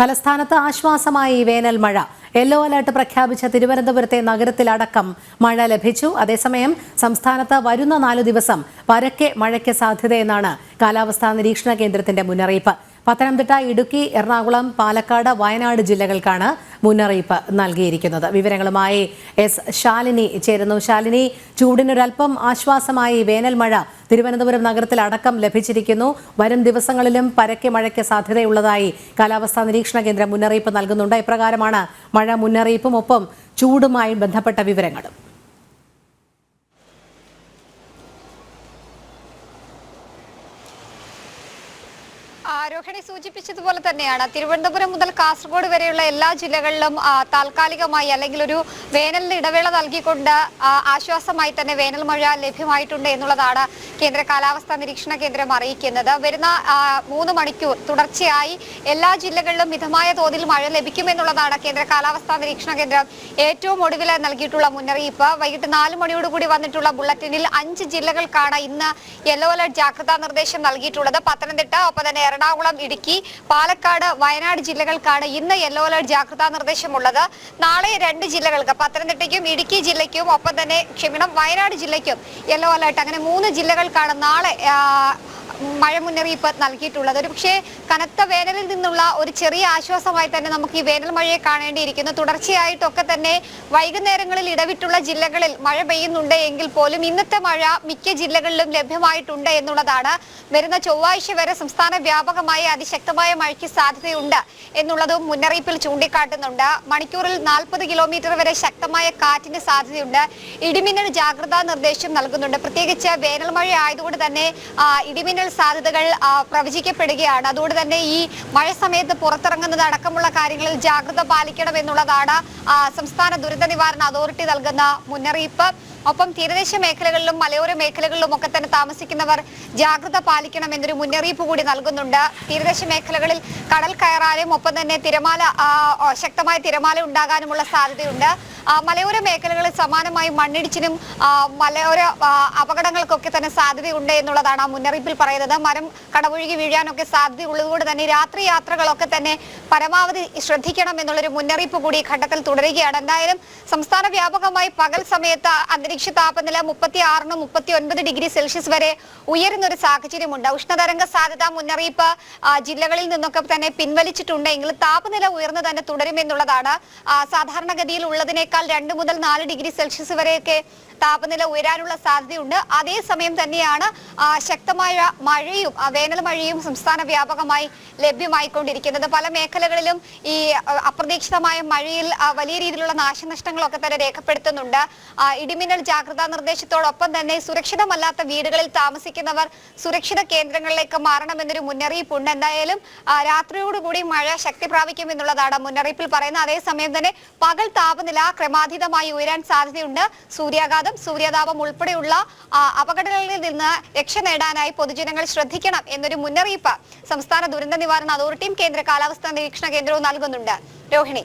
തലസ്ഥാനത്ത് ആശ്വാസമായി വേനൽ മഴ. യെല്ലോ അലർട്ട് പ്രഖ്യാപിച്ച തിരുവനന്തപുരത്തെ നഗരത്തിലടക്കം മഴ ലഭിച്ചു. അതേസമയം സംസ്ഥാനത്ത് വരുന്ന നാലു ദിവസം പരക്കെ മഴയ്ക്ക് സാധ്യതയെന്നാണ് കാലാവസ്ഥാ നിരീക്ഷണ കേന്ദ്രത്തിന്റെ മുന്നറിയിപ്പ്. പത്തനംതിട്ട ഇടുക്കി എറണാകുളം പാലക്കാട് വയനാട് ജില്ലകൾക്കാണ് മുന്നറിയിപ്പ് നൽകിയിരിക്കുന്നത്. വിവരങ്ങളുമായി എസ് ശാലിനി ചേരുന്നു. ശാലിനി ചൂടിനൊരൽപ്പം ആശ്വാസമായി വേനൽ മഴ തിരുവനന്തപുരം നഗരത്തിൽ അടക്കം ലഭിച്ചിരിക്കുന്നു. വരും ദിവസങ്ങളിലും പരക്കെ മഴയ്ക്ക് സാധ്യതയുള്ളതായി കാലാവസ്ഥാ നിരീക്ഷണ കേന്ദ്രം മുന്നറിയിപ്പ് നൽകുന്നുണ്ട്. ഇപ്രകാരമാണ് മഴ മുന്നറിയിപ്പും ഒപ്പം ചൂടുമായി ബന്ധപ്പെട്ട വിവരങ്ങളും? രോഹിണി സൂചിപ്പിച്ചതുപോലെ തന്നെയാണ്. തിരുവനന്തപുരം മുതൽ കാസർഗോഡ് വരെയുള്ള എല്ലാ ജില്ലകളിലും താൽക്കാലികമായി അല്ലെങ്കിൽ ഒരു വേനലിന് ഇടവേള നൽകിക്കൊണ്ട് ആശ്വാസമായി തന്നെ വേനൽ മഴ ലഭ്യമായിട്ടുണ്ട് എന്നുള്ളതാണ് കേന്ദ്ര കാലാവസ്ഥാ നിരീക്ഷണ കേന്ദ്രം അറിയിക്കുന്നത്. വരുന്ന മൂന്ന് മണിക്കൂർ തുടർച്ചയായി എല്ലാ ജില്ലകളിലും മിതമായ തോതിൽ മഴ ലഭിക്കുമെന്നുള്ളതാണ് കേന്ദ്ര കാലാവസ്ഥാ നിരീക്ഷണ കേന്ദ്രം ഏറ്റവും ഒടുവിൽ നൽകിയിട്ടുള്ള മുന്നറിയിപ്പ്. വൈകിട്ട് നാല് മണിയോടുകൂടി വന്നിട്ടുള്ള ബുള്ളറ്റിനിൽ അഞ്ച് ജില്ലകൾക്കാണ് ഇന്ന് യെല്ലോ അലർട്ട് ജാഗ്രതാ നിർദ്ദേശം നൽകിയിട്ടുള്ളത്. പത്തനംതിട്ട ഒപ്പം തന്നെ എറണാകുളം ഇടുക്കി പാലക്കാട് വയനാട് ജില്ലകൾക്കാണ് ഇന്ന് യെല്ലോ അലർട്ട് ജാഗ്രതാ നിർദ്ദേശമുള്ളത്. നാളെ രണ്ട് ജില്ലകൾക്ക് പത്തനംതിട്ടയ്ക്കും ഇടുക്കി ജില്ലയ്ക്കും ഒപ്പം തന്നെ ക്ഷമിക്കണം വയനാട് ജില്ലയ്ക്കും യെല്ലോ അലർട്ട്. അങ്ങനെ മൂന്ന് ജില്ലകൾക്കാണ് നാളെ മഴ മുന്നറിയിപ്പ് നൽകിയിട്ടുള്ളത്. ഒരു പക്ഷേ കനത്ത വേനലിൽ നിന്നുള്ള ഒരു ചെറിയ ആശ്വാസമായി തന്നെ നമുക്ക് ഈ വേനൽ മഴയെ കാണേണ്ടിയിരിക്കുന്നു. തുടർച്ചയായിട്ടൊക്കെ തന്നെ വൈകുന്നേരങ്ങളിൽ ഇടവിട്ടുള്ള ജില്ലകളിൽ മഴ പെയ്യുന്നുണ്ട് എങ്കിൽ പോലും ഇന്നത്തെ മഴ മിക്ക ജില്ലകളിലും ലഭ്യമായിട്ടുണ്ട് എന്നുള്ളതാണ്. വരുന്ന ചൊവ്വാഴ്ച വരെ സംസ്ഥാന വ്യാപകമായി അതിശക്തമായ മഴയ്ക്ക് സാധ്യതയുണ്ട് എന്നുള്ളതും മുന്നറിയിപ്പിൽ ചൂണ്ടിക്കാട്ടുന്നുണ്ട്. മണിക്കൂറിൽ നാൽപ്പത് കിലോമീറ്റർ വരെ ശക്തമായ കാറ്റിന് സാധ്യതയുണ്ട്. ഇടിമിന്നൽ ജാഗ്രതാ നിർദ്ദേശം നൽകുന്നുണ്ട്. പ്രത്യേകിച്ച് വേനൽ മഴ ആയതുകൊണ്ട് തന്നെ ആ, സാധ്യതകൾ പ്രവചിക്കപ്പെടുകയാണ്. അതുകൊണ്ട് തന്നെ ഈ മഴ സമയത്ത് പുറത്തിറങ്ങുന്നത് അടക്കമുള്ള കാര്യങ്ങളിൽ ജാഗ്രത പാലിക്കണം എന്നുള്ളതാണ് ആ, സംസ്ഥാന ദുരന്ത നിവാരണ അതോറിറ്റി നൽകുന്ന മുന്നറിയിപ്പ്. ഒപ്പം തീരദേശ മേഖലകളിലും മലയോര മേഖലകളിലും ഒക്കെ തന്നെ താമസിക്കുന്നവർ ജാഗ്രത പാലിക്കണം എന്നൊരു മുന്നറിയിപ്പ് കൂടി നൽകുന്നുണ്ട്. തീരദേശ മേഖലകളിൽ കടൽ കയറാനും ഒപ്പം തന്നെ തിരമാല ശക്തമായ തിരമാല ഉണ്ടാകാനുമുള്ള സാധ്യതയുണ്ട്. മലയോര മേഖലകളിൽ സമാനമായി മണ്ണിടിച്ചിനും മലയോര അപകടങ്ങൾക്കൊക്കെ തന്നെ സാധ്യതയുണ്ട് എന്നുള്ളതാണ് ആ മുന്നറിയിപ്പിൽ പറയുന്നത്. മരം കടപുഴുകി വീഴാനൊക്കെ സാധ്യതയുള്ളതുകൊണ്ട് തന്നെ രാത്രി യാത്രകളൊക്കെ തന്നെ പരമാവധി ശ്രദ്ധിക്കണം എന്നുള്ളൊരു മുന്നറിയിപ്പ് കൂടി ഘട്ടത്തിൽ തുടരുകയാണ്. എന്തായാലും സംസ്ഥാന വ്യാപകമായി പകൽ സമയത്ത് അന്തരീക്ഷ താപനില മുപ്പത്തി ആറിന് മുപ്പത്തി ഒൻപത് ഡിഗ്രി സെൽഷ്യസ് വരെ ഉയരുന്ന ഒരു സാഹചര്യമുണ്ട്. ഉഷ്ണതരംഗ സാധ്യത മുന്നറിയിപ്പ് ജില്ലകളിൽ നിന്നൊക്കെ തന്നെ പിൻവലിച്ചിട്ടുണ്ട്. താപനില ഉയർന്നു തന്നെ തുടരുമെന്നുള്ളതാണ് സാധാരണഗതിയിൽ ഉള്ളതിനേക്കാൾ രണ്ട് മുതൽ നാല് ഡിഗ്രി സെൽഷ്യസ് വരെയൊക്കെ താപനില ഉയരാനുള്ള സാധ്യതയുണ്ട്. അതേസമയം തന്നെയാണ് ശക്തമായ മഴയും വേനൽ മഴയും സംസ്ഥാന വ്യാപകമായി ലഭ്യമായിക്കൊണ്ടിരിക്കുന്നത്. പല മേഖലകളിലും ഈ അപ്രതീക്ഷിതമായ മഴയിൽ വലിയ രീതിയിലുള്ള നാശനഷ്ടങ്ങളൊക്കെ തന്നെ രേഖപ്പെടുത്തുന്നുണ്ട്. ഇടിമിന്നൽ ജാഗ്രതാ നിർദ്ദേശത്തോടൊപ്പം തന്നെ സുരക്ഷിതമല്ലാത്ത വീടുകളിൽ താമസിക്കുന്നവർ സുരക്ഷിത കേന്ദ്രങ്ങളിലേക്ക് മാറണമെന്നൊരു മുന്നറിയിപ്പുണ്ട്. എന്തായാലും രാത്രിയോടുകൂടി മഴ ശക്തി പ്രാപിക്കും എന്നുള്ളതാണ് മുന്നറിയിപ്പിൽ പറയുന്നത്. അതേസമയം തന്നെ പകൽ താപനില ക്രമാതീതമായി ഉയരാൻ സാധ്യതയുണ്ട്. സൂര്യാഘാതം സൂര്യതാപം ഉൾപ്പെടെയുള്ള അപകടങ്ങളിൽ നിന്ന് രക്ഷ നേടാനായി പൊതുജനങ്ങൾ ശ്രദ്ധിക്കണം എന്നൊരു മുന്നറിയിപ്പ് സംസ്ഥാന ദുരന്ത നിവാരണ അതോറിറ്റിയും കേന്ദ്ര കാലാവസ്ഥാ നിരീക്ഷണ കേന്ദ്രവും നൽകുന്നുണ്ട്. രോഹിണി.